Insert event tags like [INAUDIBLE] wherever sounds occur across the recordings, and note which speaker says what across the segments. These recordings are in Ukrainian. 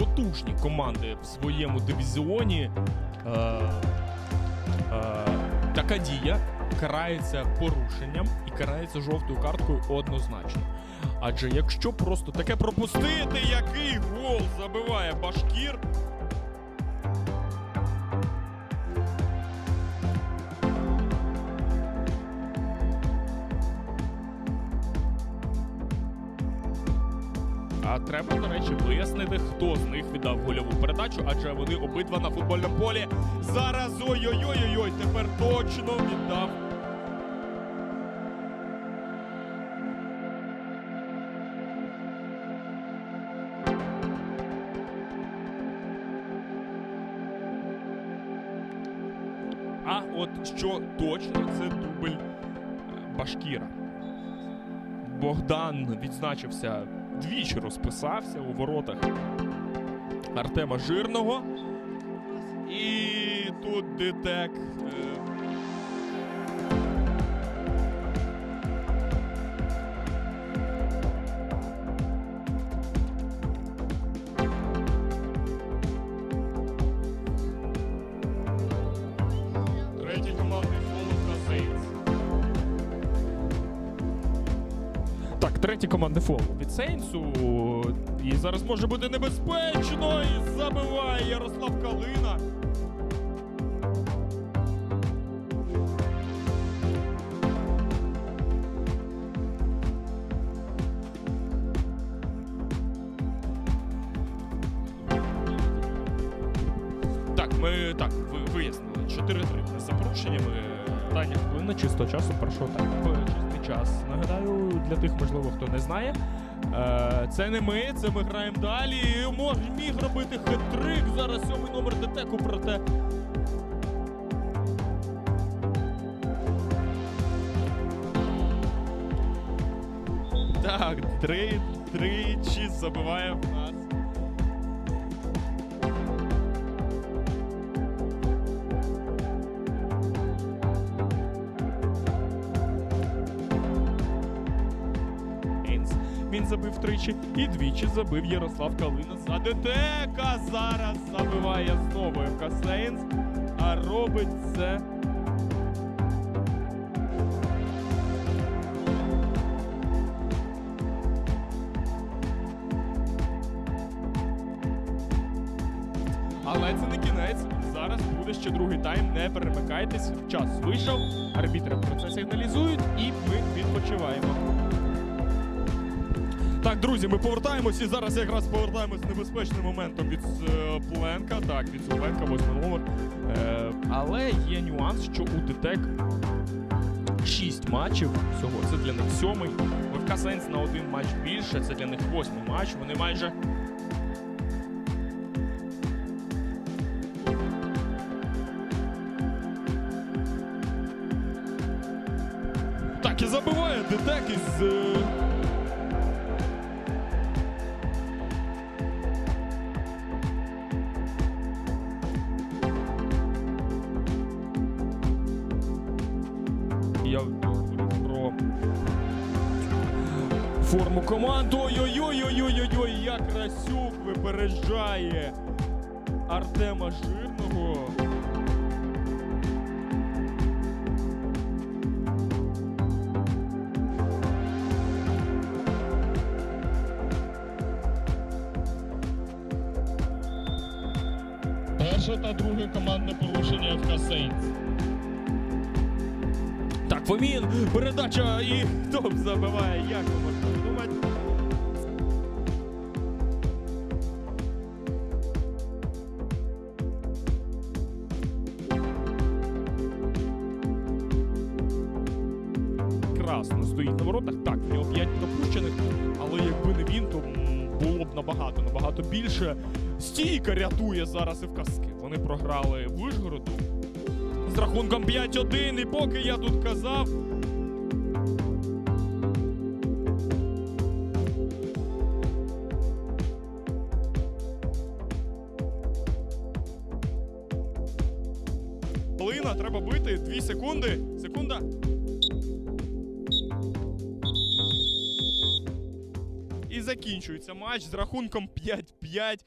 Speaker 1: Потужні команди в своєму дивізіоні. Е, е, така дія карається порушенням і карається жовтою карткою однозначно. Адже якщо просто таке пропустити, який гол забиває Башкір. А треба, до речі, вияснити, хто з них віддав гольову передачу, адже вони обидва на футбольному полі. Зараз ой-ой-ой-ой, тепер точно віддав. А от що точно, це дубль е, Башкіра. Богдан відзначився двічі розписався у воротах Артема Жирного. І тут Дитек. Третій командний фол від Сейнсу. І зараз може бути небезпечно. І забиває Ярослав Калина. Так, ми так вияснили. 4-3 з запорушеннями. Таня хвилина чисто часу першого тайму. Час. Нагадаю, для тих, можливо, хто не знає. Е, це не ми, це ми граємо далі. Мож міг робити хет-трик. Зараз сьомий номер детеку, проте. Так, три, тричі забиває нас. Забив тричі і двічі забив Ярослав Калина за ДТК. Зараз забиває знову ФК Сейнс. А робить це. Але це не кінець. Зараз буде ще другий тайм. Не перемикайтесь. Час вийшов. Арбітри про це сигналізують, і ми відпочиваємо. Так, друзі, ми повертаємось і зараз якраз повертаємось небезпечним моментом від е, Пленка. Так, від Пленка, восьмий номер. Е, але є нюанс, що у ДТЕК 6 матчів всього. Це для них сьомий. ФК Сенс на один матч більше. Це для них восьмий матч. Вони майже Так, і забиває Дитек із. Про форму команди. Ой-ой-ой-ой-ой-ой, як Расюк випереджає Артема Жирного. Перше та друге командне порушення ФК Сейнс. Фомін, передача і хто б забиває, як ви можете подумати. вчасно стоїть на воротах. Так, в нього 5 допущених, але якби не він, то було б набагато, набагато більше. Стійка рятує зараз і в казки. Вони програли Вишгороду рахунком 5-1. І поки я тут казав, Полина, треба бити. Дві секунди. Секунда. І закінчується матч з рахунком 5-5.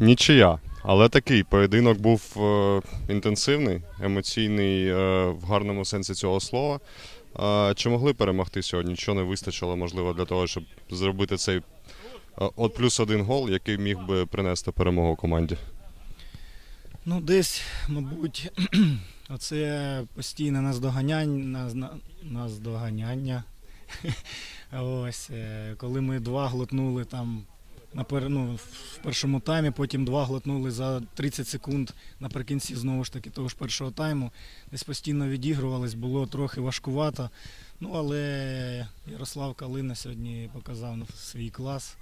Speaker 2: Нічия. Але такий поєдинок був е, інтенсивний, емоційний е, в гарному сенсі цього слова. Е, чи могли перемогти сьогодні? Що не вистачило, можливо, для того, щоб зробити цей е, от плюс один гол, який міг би принести перемогу команді?
Speaker 3: Ну, десь, мабуть, [CLEARS THROAT] оце постійне наздоганяння, наздоганяння. [LAUGHS] Ось, е, коли ми два глотнули там ну, в першому таймі, потім два глотнули за 30 секунд наприкінці знову ж таки того ж першого тайму. Десь постійно відігрувались, було трохи важкувато. Ну, але Ярослав Калина сьогодні показав свій клас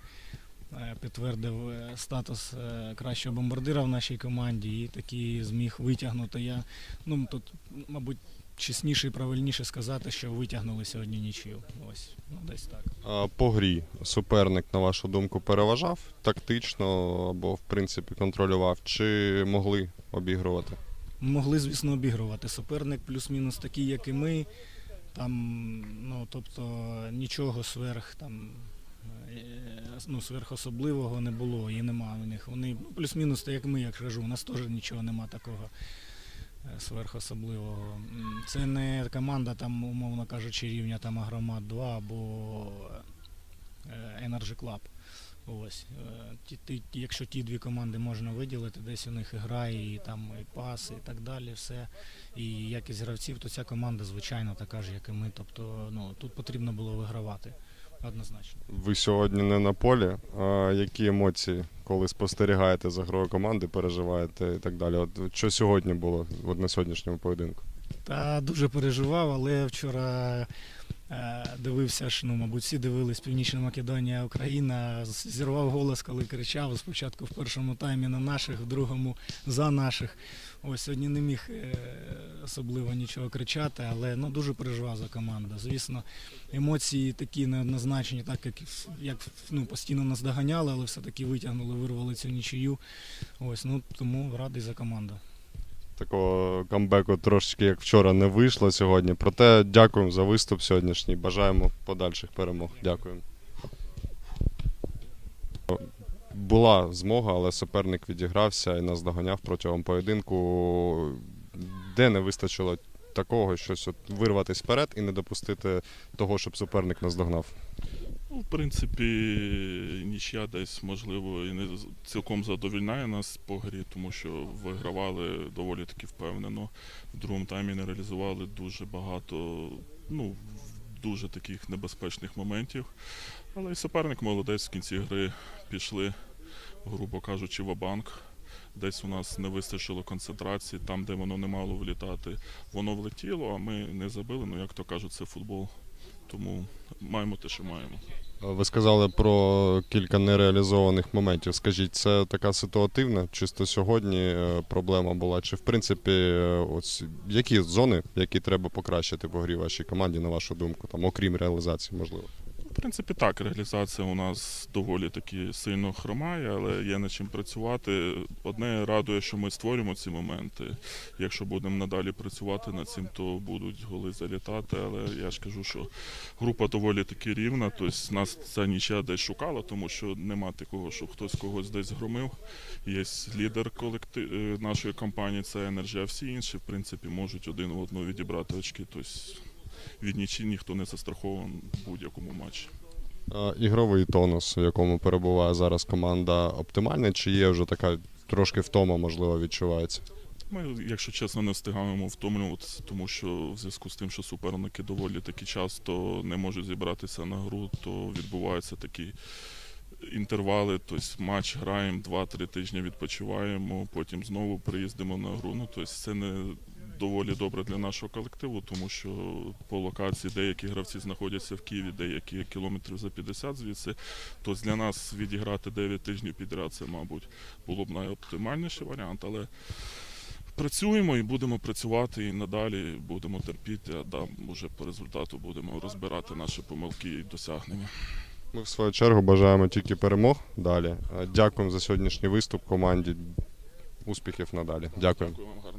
Speaker 3: е, підтвердив е, статус е, кращого бомбардира в нашій команді і таки зміг витягнути. Я ну тут, мабуть, чесніше і правильніше сказати, що витягнули сьогодні нічию. Ось, ну десь так.
Speaker 2: Е, По грі суперник, на вашу думку, переважав тактично або, в принципі, контролював, чи могли обігрувати?
Speaker 3: Могли, звісно, обігрувати. Суперник плюс-мінус такий, як і ми. Там, ну, тобто, нічого сверх там. е, Ну, сверхособливого не було і нема у них. Вони ну, плюс-мінус, так як ми, як кажу, у нас теж нічого нема такого сверхособливого. Це не команда, там, умовно кажучи, рівня там Агромат 2 або е, Energy Club. Ось. е, якщо ті дві команди можна виділити, десь у них і гра, і там і пас, і так далі, все. І якість гравців, то ця команда, звичайно, така ж, як і ми. Тобто, ну, тут потрібно було вигравати. Однозначно.
Speaker 2: Ви сьогодні не на полі. А які емоції, коли спостерігаєте за грою команди, переживаєте і так далі? От що сьогодні було от на сьогоднішньому поєдинку?
Speaker 3: Та дуже переживав, але вчора дивився ж, ну, мабуть, всі дивились Північна Македонія, Україна. Зірвав голос, коли кричав. Спочатку в першому таймі на наших, в другому за наших. Ось сьогодні не міг е, особливо нічого кричати, але ну, дуже переживав за команду. Звісно, емоції такі неоднозначні, так як, як ну, постійно нас доганяли, але все-таки витягнули, вирвали цю нічию. Ось, ну, тому радий за команду.
Speaker 2: Такого камбеку трошечки як вчора не вийшло сьогодні. Проте дякуємо за виступ сьогоднішній. Бажаємо подальших перемог. Дякуємо. Була змога, але суперник відігрався і нас доганяв протягом поєдинку. Де не вистачило такого, щось от вирватися вперед і не допустити того, щоб суперник нас догнав.
Speaker 4: Ну, в принципі, нічия десь, можливо, і не цілком задовільняє нас по грі, тому що вигравали доволі таки впевнено. В другому таймі не реалізували дуже багато, ну, дуже таких небезпечних моментів. Але і суперник молодець в кінці гри пішли, грубо кажучи, в банк Десь у нас не вистачило концентрації, там, де воно не мало влітати, воно влетіло, а ми не забили. Ну, як то кажуть, це футбол. Тому маємо те, що маємо.
Speaker 2: Ви сказали про кілька нереалізованих моментів. Скажіть, це така ситуативна, чисто сьогодні е, проблема була? Чи в принципі, е, ось які зони, які треба покращити по грі вашій команді, на вашу думку, там, окрім реалізації, можливо?
Speaker 4: Принципі, так, реалізація у нас доволі таки сильно хромає, але є над чим працювати. Одне радує, що ми створюємо ці моменти. Якщо будемо надалі працювати над цим, то будуть голи залітати. Але я ж кажу, що група доволі таки рівна. Тобто нас ця нічия десь шукала, тому що нема такого, що хтось когось десь громив. Є лідер колектив нашої компанії, це а всі інші, в принципі, можуть один в одного відібрати очки. Тобто від нічі ніхто не застрахований в будь-якому матчі.
Speaker 2: Ігровий тонус, в якому перебуває зараз команда, оптимальний, чи є вже така трошки втома, можливо, відчувається?
Speaker 4: Ми, якщо чесно, не встигаємо втомлюватися, тому що в зв'язку з тим, що суперники доволі таки часто не можуть зібратися на гру, то відбуваються такі інтервали. Тобто матч граємо, 2-3 тижні відпочиваємо, потім знову приїздимо на гру. Ну, тобто це не доволі добре для нашого колективу, тому що по локації деякі гравці знаходяться в Києві, деякі кілометрів за 50 звідси. То для нас відіграти 9 тижнів підряд це, мабуть, було б найоптимальніший варіант, але працюємо і будемо працювати і надалі будемо терпіти, а там уже по результату будемо розбирати наші помилки і досягнення.
Speaker 2: Ми в свою чергу бажаємо тільки перемог далі. Дякуємо за сьогоднішній виступ команді. Успіхів надалі. Дякую.
Speaker 4: Дякую вам гарно.